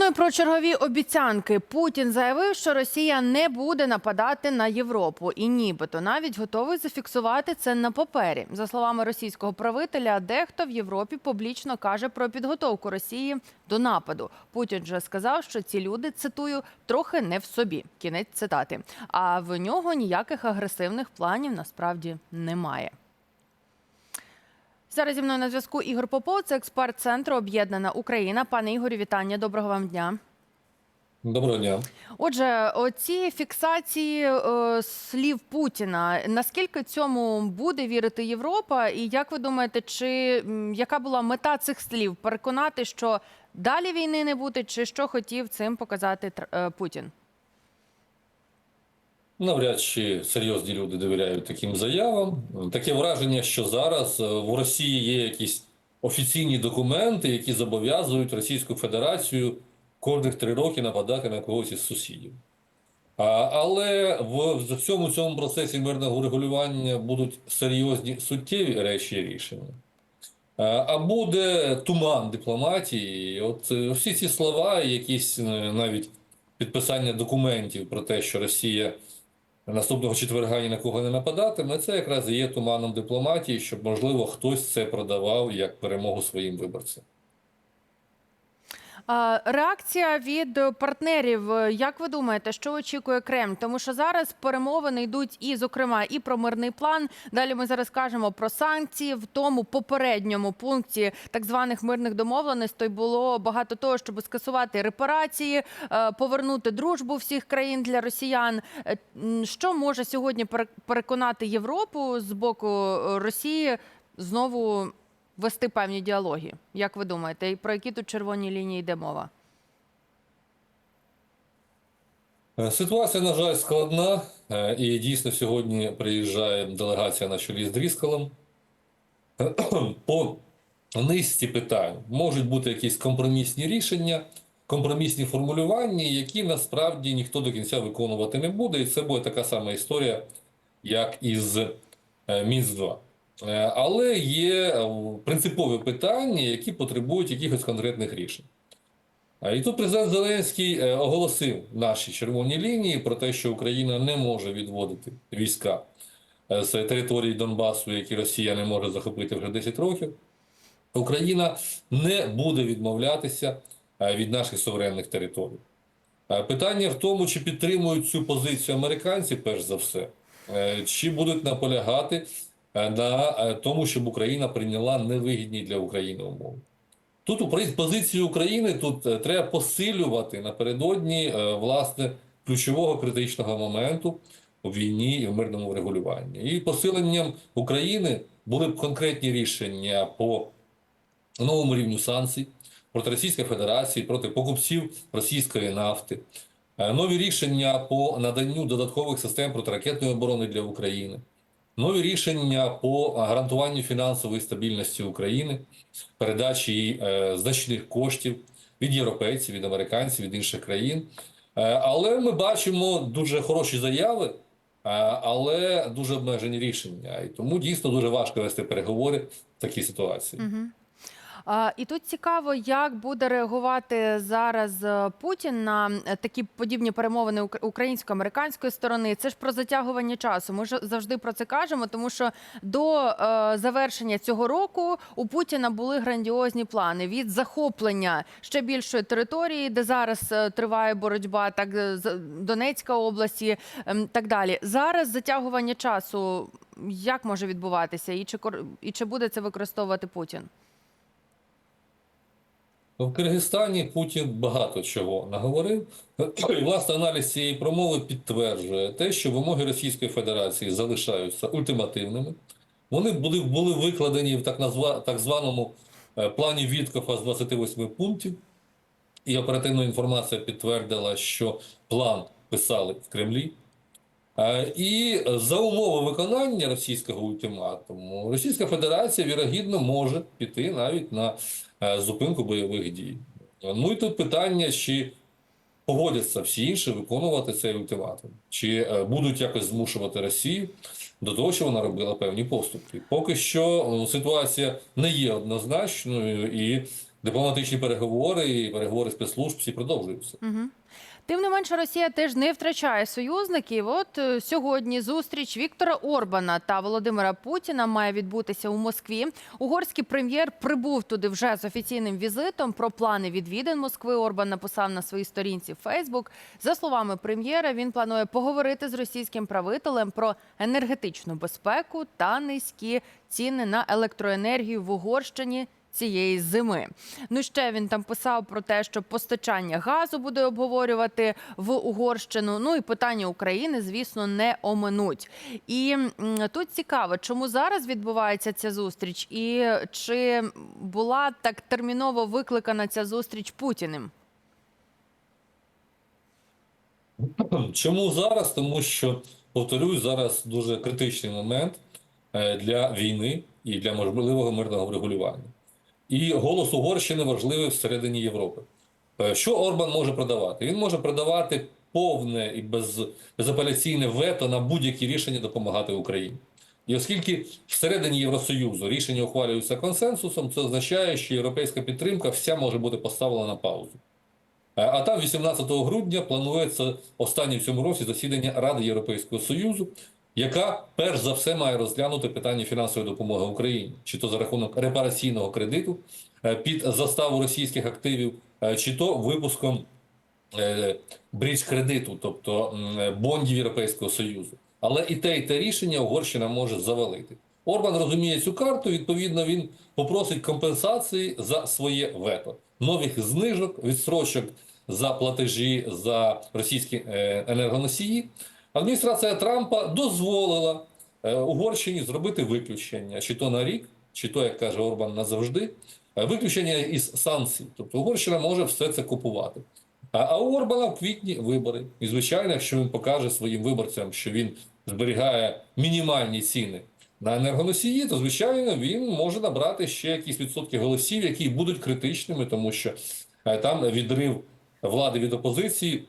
Ну і про чергові обіцянки. Путін заявив, що Росія не буде нападати на Європу, і нібито навіть готовий зафіксувати це на папері. За словами російського правителя, дехто в Європі публічно каже про підготовку Росії до нападу. Путін же сказав, що ці люди цитую трохи не в собі. Кінець цитати. А в нього ніяких агресивних планів насправді немає. Зараз зі мною на зв'язку Ігор Попов, це експерт центру Об'єднана Україна. Пане Ігорю, вітання. Доброго вам дня. Доброго дня. Отже, оці фіксації е, слів Путіна. Наскільки цьому буде вірити Європа? І як ви думаєте, чи м, яка була мета цих слів? Переконати, що далі війни не буде, чи що хотів цим показати Тр- е, Путін? Навряд чи серйозні люди довіряють таким заявам. Таке враження, що зараз е, в Росії є якісь офіційні документи, які зобов'язують Російську Федерацію кожних три роки нападати на когось із сусідів. А, але в, в всьому цьому процесі мирного регулювання будуть серйозні суттєві речі і рішення. А, а буде туман дипломатії. От е, всі ці слова, якісь е, навіть підписання документів про те, що Росія наступного четверга ні на кого не нападатиме, це якраз і є туманом дипломатії, щоб, можливо, хтось це продавав як перемогу своїм виборцям. Реакція від партнерів. Як ви думаєте, що очікує Кремль? Тому що зараз перемовини йдуть і, зокрема, і про мирний план. Далі ми зараз кажемо про санкції. В тому попередньому пункті так званих мирних домовленостей було багато того, щоб скасувати репарації, е, повернути дружбу всіх країн для росіян. Е, Що може сьогодні пере- переконати Європу з боку е, Росії знову вести певні діалоги? Як ви думаєте, і про які тут червоні лінії йде мова? Е, Ситуація, на жаль, складна, е, і дійсно сьогодні приїжджає делегація на чолі з Дріскалом. По низці питань можуть бути якісь компромісні рішення, компромісні формулювання, які насправді ніхто до кінця виконувати не буде. І це буде така сама історія, як із е, Мінськ 2. Е, Але є е, принципові питання, які потребують якихось конкретних рішень. І тут президент Зеленський е, оголосив наші червоні лінії про те, що Україна не може відводити війська е, з території Донбасу, які Росія не може захопити вже 10 років. Україна не буде відмовлятися е, від наших суверенних територій. Е, Питання в тому, чи підтримують цю позицію американці, перш за все, е, чи будуть наполягати е, на е, тому, щоб Україна прийняла невигідні для України умови. Тут позицію України тут е, треба посилювати напередодні е, власне ключового критичного моменту у війні і в мирному регулюванні. І посиленням України були б конкретні рішення по новому рівню санкцій проти Російської Федерації, проти покупців російської нафти, е, нові рішення по наданню додаткових систем протиракетної оборони для України, нові рішення по гарантуванню фінансової стабільності України, передачі їй, е, значних коштів від європейців, від американців, від інших країн. Е, але ми бачимо дуже хороші заяви, е, але дуже обмежені рішення. І тому дійсно дуже важко вести переговори в такій ситуації. І тут цікаво, як буде реагувати зараз е, Путін на е, такі подібні перемовини ук- українсько-американської сторони. Це ж про затягування часу. Ми ж завжди про це кажемо, тому що до е, завершення цього року у Путіна були грандіозні плани від захоплення ще більшої території, де зараз триває боротьба, так Донецька області, ем, так далі. Зараз затягування часу як може відбуватися, і чи і чи буде це використовувати Путін? В Киргизстані Путін багато чого наговорив. І власне аналіз цієї промови підтверджує те, що вимоги Російської Федерації залишаються ультимативними. Вони були, були викладені в так, назва, так званому е, плані Віткофа з 28 пунктів. І оперативна інформація підтвердила, що план писали в Кремлі. Е, І за умови виконання російського ультиматуму Російська Федерація вірогідно може піти навіть на е, зупинку бойових дій. Ну і тут питання, чи погодяться всі інші виконувати цей ультиматум, чи е, будуть якось змушувати Росію до того, що вона робила певні поступки. Поки що е, ситуація не є однозначною, і дипломатичні переговори і переговори спецслужб всі продовжуються. Тим не менше, Росія теж не втрачає союзників. От е, сьогодні зустріч Віктора Орбана та Володимира Путіна має відбутися у Москві. Угорський прем'єр прибув туди вже з офіційним візитом. Про плани відвідин Москви Орбан написав на своїй сторінці Фейсбук. За словами прем'єра, він планує поговорити з російським правителем про енергетичну безпеку та низькі ціни на електроенергію в Угорщині цієї зими. Ну ще він там писав про те, що постачання газу буде обговорювати в Угорщину. Ну і питання України, звісно, не оминуть. І тут цікаво, чому зараз відбувається ця зустріч, і чи була так терміново викликана ця зустріч Путіним? Чому зараз? Тому що, повторюсь, зараз дуже критичний момент е, для війни і для можливого мирного врегулювання. І голос Угорщини важливий всередині Європи. Е, Що Орбан може продавати? Він може продавати повне і без, безапеляційне вето на будь-які рішення допомагати Україні. І оскільки всередині Євросоюзу рішення ухвалюються консенсусом, це означає, що європейська підтримка вся може бути поставлена на паузу. Е, А там 18 грудня планується останнє в цьому році засідання Ради Європейського Союзу, яка перш за все має розглянути питання фінансової допомоги Україні, чи то за рахунок репараційного кредиту е, під заставу російських активів, е, чи то випуском брідж кредиту, тобто бондів Європейського Союзу. Але і те, і те рішення Угорщина може завалити. Орбан розуміє цю карту, відповідно, він попросить компенсації за своє вето, нових знижок, відстрочок за платежі за російські е, енергоносії. Адміністрація Трампа дозволила е, Угорщині зробити виключення, чи то на рік, чи то, як каже Орбан, назавжди, е, виключення із санкцій. Тобто Угорщина може все це купувати. А, у Орбана в квітні вибори. І звичайно, якщо він покаже своїм виборцям, що він зберігає мінімальні ціни на енергоносії, то звичайно він може набрати ще якісь відсотки голосів, які будуть критичними, тому що е, там відрив влади від опозиції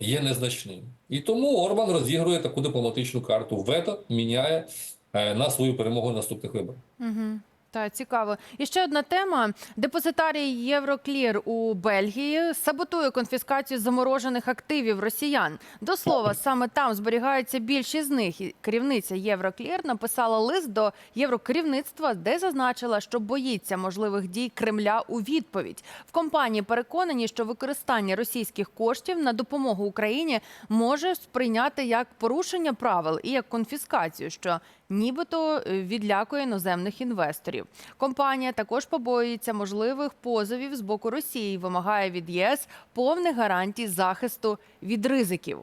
є незначним. І тому Орбан розігрує таку дипломатичну карту. Вето міняє е, на свою перемогу наступних виборах. Угу. Та цікаво. І ще одна тема: депозитарій Євроклір у Бельгії саботує конфіскацію заморожених активів росіян. До слова, саме там зберігаються більшість з них. Керівниця Євроклір написала лист до єврокерівництва, де зазначила, що боїться можливих дій Кремля у відповідь. В компанії переконані, що використання російських коштів на допомогу Україні може сприйняти як порушення правил і як конфіскацію, що нібито е, відлякує іноземних інвесторів. Компанія також побоюється можливих позовів з боку Росії, вимагає від ЄС повних гарантій захисту від ризиків.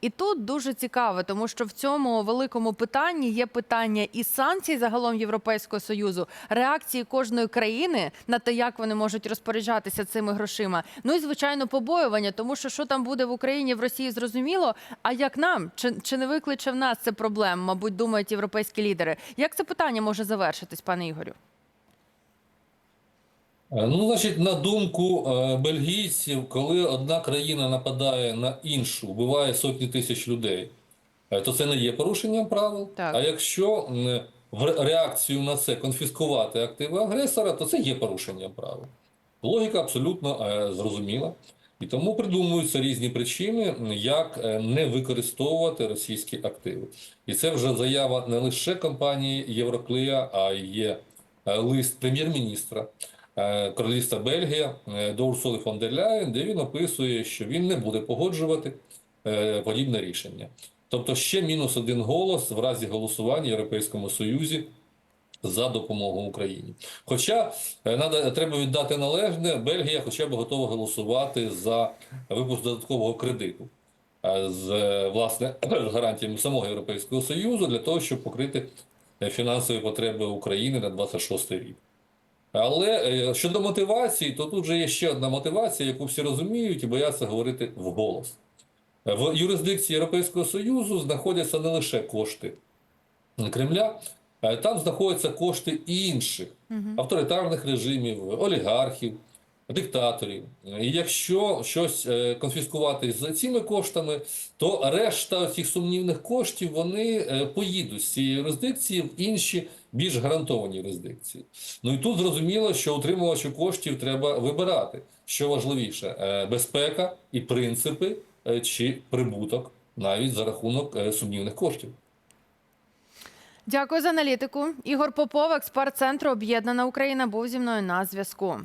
І тут дуже цікаво, тому що в цьому великому питанні є питання і санкцій загалом Європейського союзу, реакції кожної країни на те, як вони можуть розпоряджатися цими грошима. Ну і звичайно, побоювання, тому що що там буде в Україні в Росії, зрозуміло. А як нам чи, чи не викличе в нас це проблем? Мабуть, думають європейські лідери. Як це питання може завершитись, пане Ігорю? Е, Ну, значить, на думку е, бельгійців, коли одна країна нападає на іншу, вбиває сотні тисяч людей, е, то це не є порушенням правил. Так. А якщо в реакцію на це конфіскувати активи агресора, то це є порушенням правил. Логіка абсолютно зрозуміла. І тому придумуються різні причини, як е, не використовувати російські активи. І це вже заява не лише компанії Євроклія, а є е, лист прем'єр-міністра е, Королівства Бельгія до Урсули фон дер Ляєн, де він описує, що він не буде погоджувати подібне рішення. Тобто ще мінус один голос в разі голосування в Європейському Союзі за допомогу Україні. Хоча е, надо, треба віддати належне, Бельгія хоча б готова голосувати за випуск додаткового кредиту е, з е, власне гарантіями самого Європейського Союзу для того, щоб покрити фінансові потреби України на 26 рік. Але щодо мотивації, то тут вже є ще одна мотивація, яку всі розуміють і бояться говорити вголос. В юрисдикції Європейського Союзу знаходяться не лише кошти Кремля, там знаходяться кошти інших авторитарних режимів, олігархів, диктаторів. І якщо щось е, конфіскувати з цими коштами, то решта цих сумнівних коштів вони е, поїдуть з цієї юрисдикції в інші більш гарантовані юрисдикції. Ну і тут зрозуміло, що утримувачу коштів треба вибирати. Що важливіше, е, безпека і принципи е, чи прибуток навіть за рахунок е, сумнівних коштів. Дякую за аналітику. Ігор Попов, експерт центру Об'єднана Україна, був зі мною на зв'язку.